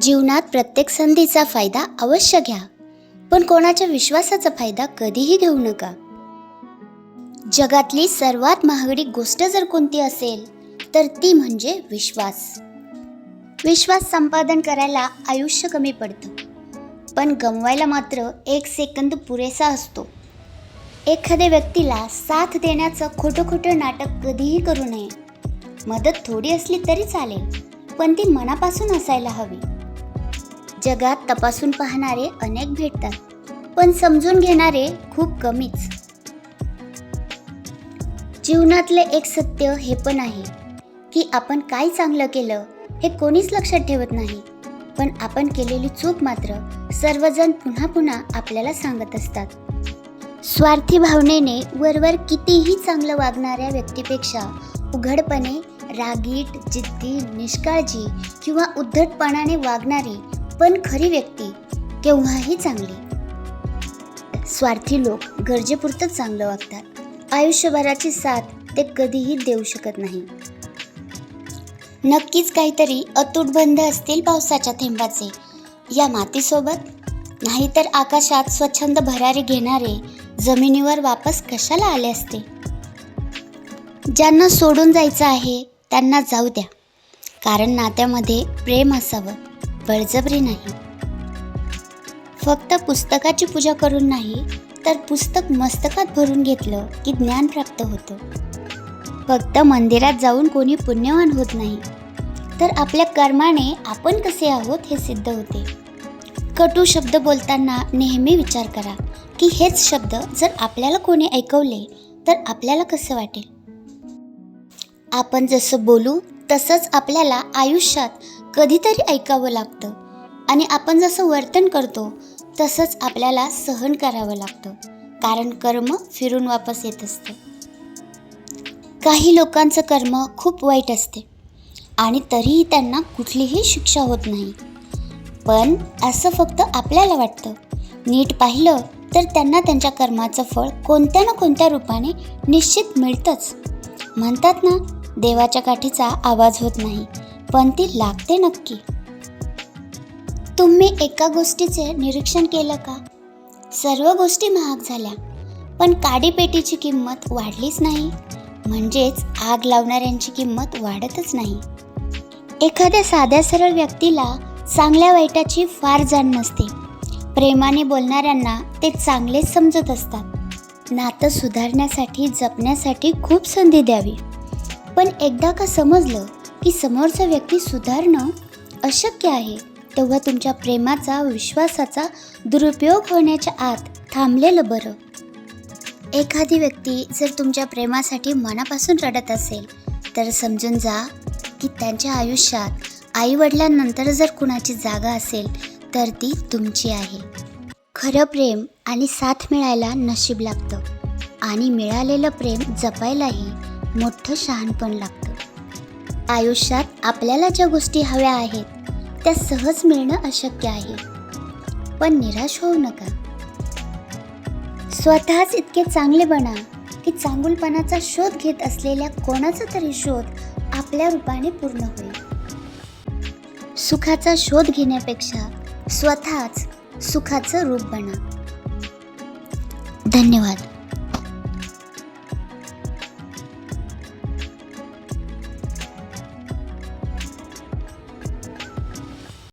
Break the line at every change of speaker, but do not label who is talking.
जीवनात प्रत्येक संधीचा फायदा अवश्य घ्या पण कोणाच्या विश्वासाचा फायदा कधीही घेऊ नका. जगातली सर्वात महागडी गोष्ट जर कोणती असेल तर ती म्हणजे विश्वास. विश्वास संपादन करायला आयुष्य कमी पडतं पण गमवायला मात्र एक सेकंद पुरेसा असतो. एखाद्या व्यक्तीला साथ देण्याचं खोटं खोटं नाटक कधीही करू नये. मदत थोडी असली तरी चालेल पण ती मनापासून असायला हवी. जगात तपासून पाहणारे अनेक भेटतात पण समजून घेणारे खूप कमीच. जीवनातले एक सत्य हे पण आहे की आपण काय चांगलं केलं हे कोणीच लक्षात ठेवत नाही पण आपण केलेली चूक मात्र सर्वजण पुन्हा पुन्हा आपल्याला सांगत असतात. स्वार्थी भावनेने वरवर कितीही चांगलं वागणाऱ्या व्यक्तीपेक्षा उघडपणे रागीट जिद्दी निष्काळजी किंवा उद्धटपणाने वागणारी पण खरी व्यक्ती केव्हाही चांगली. स्वार्थी लोक गरजेपुरतं चांगलं वागतात. आयुष्यभराची साथ ते कधीही देऊ शकत नाही. नक्कीच काहीतरी अतूट बंध असतील पावसाच्या थेंबाचे. या मातीसोबत? नाहीतर आकाशात स्वच्छंद भरारी घेणारे जमिनीवर वापस कशाला आले असते? ज्यांना सोडून जायचं आहे त्यांना जाऊ द्या. कारण नात्यामध्ये प्रेम असावं. बळजबरी नाही. फक्त पुस्तकाची पूजा करून नाही तर पुस्तक मस्तकात भरून घेतलं की ज्ञान प्राप्त होतं. फक्त मंदिरात जाऊन कोणी पुण्यवान होत नाही तर आपल्या कर्माने आपण कसे आहोत हे सिद्ध होते. कटू शब्द बोलताना नेहमी विचार करा की हेच शब्द जर आपल्याला कोणी ऐकवले तर आपल्याला कसं वाटेल? आपण जसं बोलू तसंच आपल्याला आयुष्यात कधीतरी ऐकावं लागतं. आणि आपण जसं वर्तन करतो तसंच आपल्याला सहन करावं लागतं. कारण कर्म फिरून वापस येत असतं. काही लोकांचं कर्म खूप वाईट असते. आणि तरीही त्यांना कुठलीही शिक्षा होत नाही. पण असं फक्त आपल्याला वाटतं. नीट पाहिलं तर त्यांना त्यांच्या कर्माचं फळ कोणत्या ना कोणत्या रूपाने निश्चित मिळतंच. म्हणतात ना देवाच्या काठीचा आवाज होत नाही. पण ती लागते नक्की. तुम्ही एका गोष्टीचे निरीक्षण केलं का? सर्व गोष्टी महाग झाल्या. पण काडीपेटीची किंमत वाढलीच नाही. म्हणजेच आग लावणाऱ्यांची किंमत वाढतच नाही. एखाद्या साध्या सरळ व्यक्तीला चांगल्या वाईटाची फार जाण नसते. प्रेमाने बोलणाऱ्यांना ते चांगलेच समजत असतात. नातं सुधारण्यासाठी जपण्यासाठी खूप संधी द्यावी. पण एकदा का समजलं की समोरचा व्यक्ती सुधारणं अशक्य आहे तेव्हा तुमच्या प्रेमाचा विश्वासाचा दुरुपयोग होण्याच्या आत थांबलेलं बरं. एखादी व्यक्ती जर तुमच्या प्रेमासाठी मनापासून रडत असेल तर समजून जा की त्यांच्या आयुष्यात आईवडिलांनंतर जर कुणाची जागा असेल तर ती तुमची आहे. खरं प्रेम आणि साथ मिळायला नशीब लागतं आणि मिळालेलं प्रेम जपायलाही मोठं शहाणपण लागतं. आयुष्यात आपल्याला ज्या गोष्टी हव्या आहेत त्या सहज मिळणं अशक्य आहे. पण निराश होऊ नका. स्वतःच इतके चांगले बना की चांगुलपणाचा शोध घेत असलेल्या कोणाचा तरी शोध आपल्या रूपाने पूर्ण होईल. सुखाचा शोध घेण्यापेक्षा स्वतःच सुखाचं रूप बना. धन्यवाद.